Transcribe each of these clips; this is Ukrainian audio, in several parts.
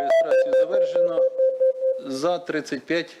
Реєстрацію завершено. За 35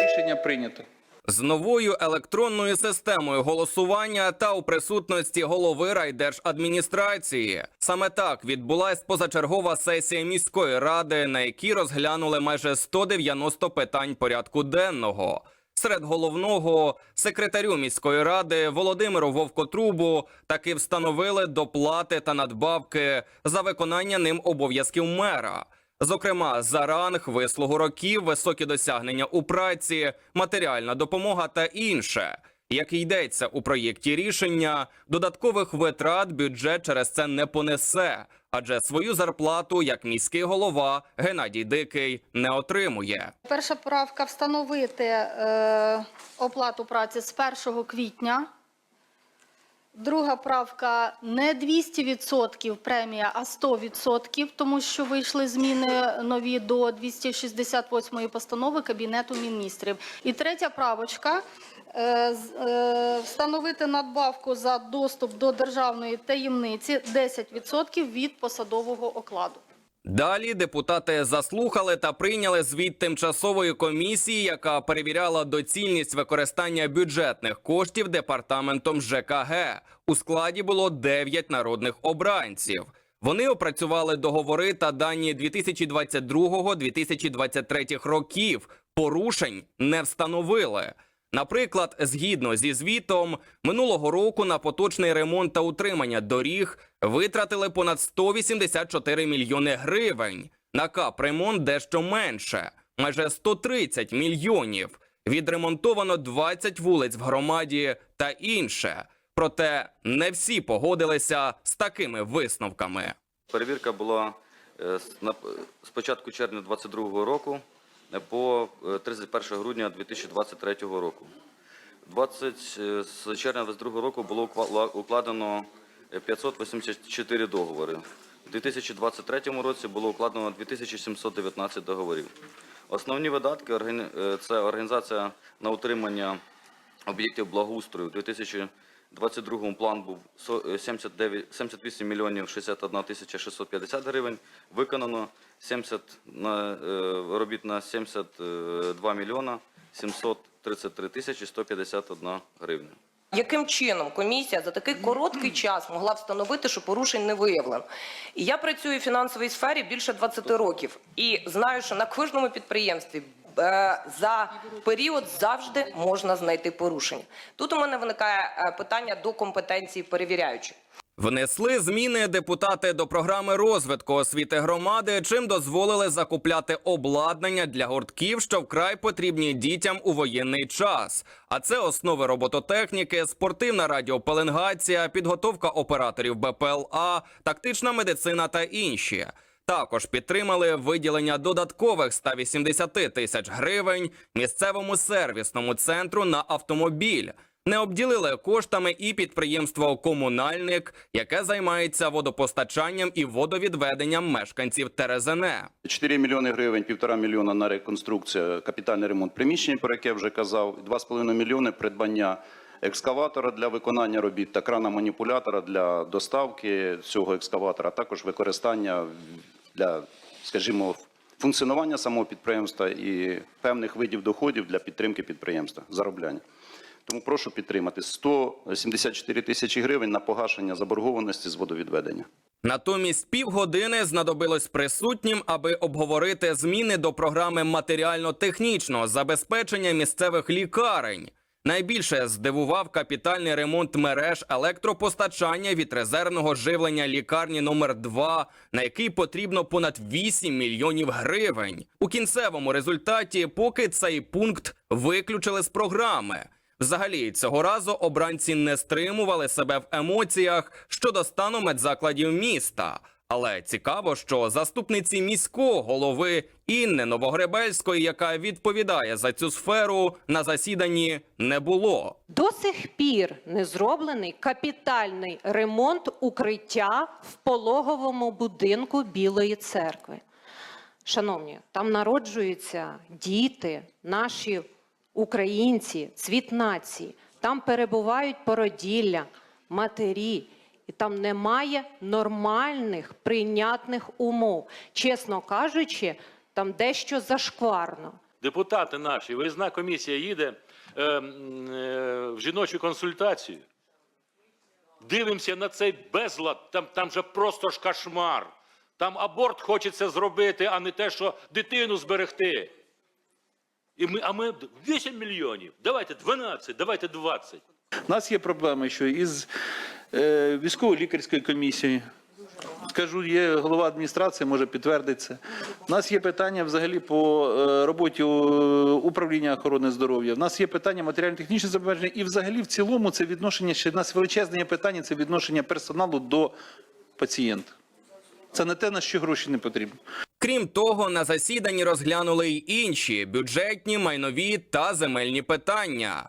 рішення прийнято. З новою електронною системою голосування та у присутності голови райдержадміністрації саме так відбулась позачергова сесія міської ради, на якій розглянули майже 190 питань порядку денного. Серед головного секретарю міської ради Володимиру Вовкотрубу таки встановили доплати та надбавки за виконання ним обов'язків мера. Зокрема, за ранг, вислугу років, високі досягнення у праці, матеріальна допомога та інше. Як йдеться у проєкті рішення, додаткових витрат бюджет через це не понесе, адже свою зарплату як міський голова Геннадій Дикий не отримує. Перша правка встановити е, оплату праці з 1 квітня. Друга правка не 200% премія, а 100%, тому що вийшли зміни нові до 268 постанови Кабінету міністрів. І третя правочка е, е, встановити надбавку за доступ до державної таємниці 10% від посадового окладу. Далі депутати заслухали та прийняли звіт тимчасової комісії, яка перевіряла доцільність використання бюджетних коштів департаментом ЖКГ. У складі було 9 народних обранців. Вони опрацювали договори та дані 2022-2023 років. Порушень не встановили. Наприклад, згідно зі звітом, минулого року на поточний ремонт та утримання доріг витратили понад 184 мільйони гривень. На капремонт дещо менше, майже 130 мільйонів. Відремонтовано 20 вулиць в громаді та інше. Проте не всі погодилися з такими висновками. Перевірка була е, з початку червня 2022 року по е, 31 грудня 2023 року. 20 е, червня 2022 року було укладено е, 584 договори. У 2023 році було укладено 2719 договорів. Основні видатки е, це організація на утримання об'єктів благоустрою. У 2022 план був со- е, 79 78 мільйонів 61 тисяча 650 гривень. Виконано 70 на, е, робіт на 72 мільйона 733 тисячі 151 гривня. Яким чином комісія за такий короткий час могла встановити, що порушень не виявлено? І я працюю в фінансовій сфері більше 20 років і знаю, що на кожному підприємстві е, за період завжди можна знайти порушення. Тут у мене виникає е, питання до компетенції перевіряючих. Внесли зміни депутати до програми розвитку освіти громади, чим дозволили закупляти обладнання для гуртків, що вкрай потрібні дітям у воєнний час. А це основи робототехніки, спортивна радіопеленгація, підготовка операторів БПЛА, тактична медицина та інші. Також підтримали виділення додаткових 180 тисяч гривень місцевому сервісному центру на автомобіль. Не обділили коштами і підприємство Комунальник, яке займається водопостачанням і водовідведенням мешканців Терезене. 4 мільйони гривень, півтора мільйона на реконструкцію, капітальний ремонт приміщень, про яке вже казав, 2,5 мільйони придбання екскаватора для виконання робіт та крана маніпулятора для доставки цього екскаватора, а також використання для, скажімо, функціонування самого підприємства і певних видів доходів для підтримки підприємства, заробляння. Тому прошу підтримати 174 тисячі гривень на погашення заборгованості з водовідведення. Натомість півгодини знадобилось присутнім, аби обговорити зміни до програми матеріально-технічного забезпечення місцевих лікарень. Найбільше здивував капітальний ремонт мереж електропостачання від резервного живлення лікарні номер 2 на який потрібно понад 8 мільйонів гривень. У кінцевому результаті поки цей пункт виключили з програми. Взагалі, цього разу обранці не стримували себе в емоціях щодо стану медзакладів міста. Але цікаво, що заступниці міського голови Інни Новогребельської, яка відповідає за цю сферу, на засіданні не було. До сих пір не зроблений капітальний ремонт укриття в пологовому будинку Білої церкви. Шановні, там народжуються діти, наші українці, цвіт нації. Там перебувають породілля, матері. І там немає нормальних прийнятних умов. Чесно кажучи, там дещо зашкварно. Депутати наші, виїзна комісія їде е, е, в жіночу консультацію. Дивимося на цей безлад, там, там же просто ж кошмар. Там аборт хочеться зробити, а не те, що дитину зберегти. І ми, а ми 8 мільйонів, давайте 12, давайте 20. У нас є проблеми, що із військово-лікарської комісії, скажу, є голова адміністрації, може підтвердити це. У нас є питання взагалі по е, роботі е, управління охорони здоров'я. У нас є питання матеріально-технічне забезпечення, і взагалі в цілому це відношення, ще нас величезне питання, це відношення персоналу до пацієнта. Це не те, на що гроші не потрібно. Крім того, на засіданні розглянули й інші бюджетні, майнові та земельні питання.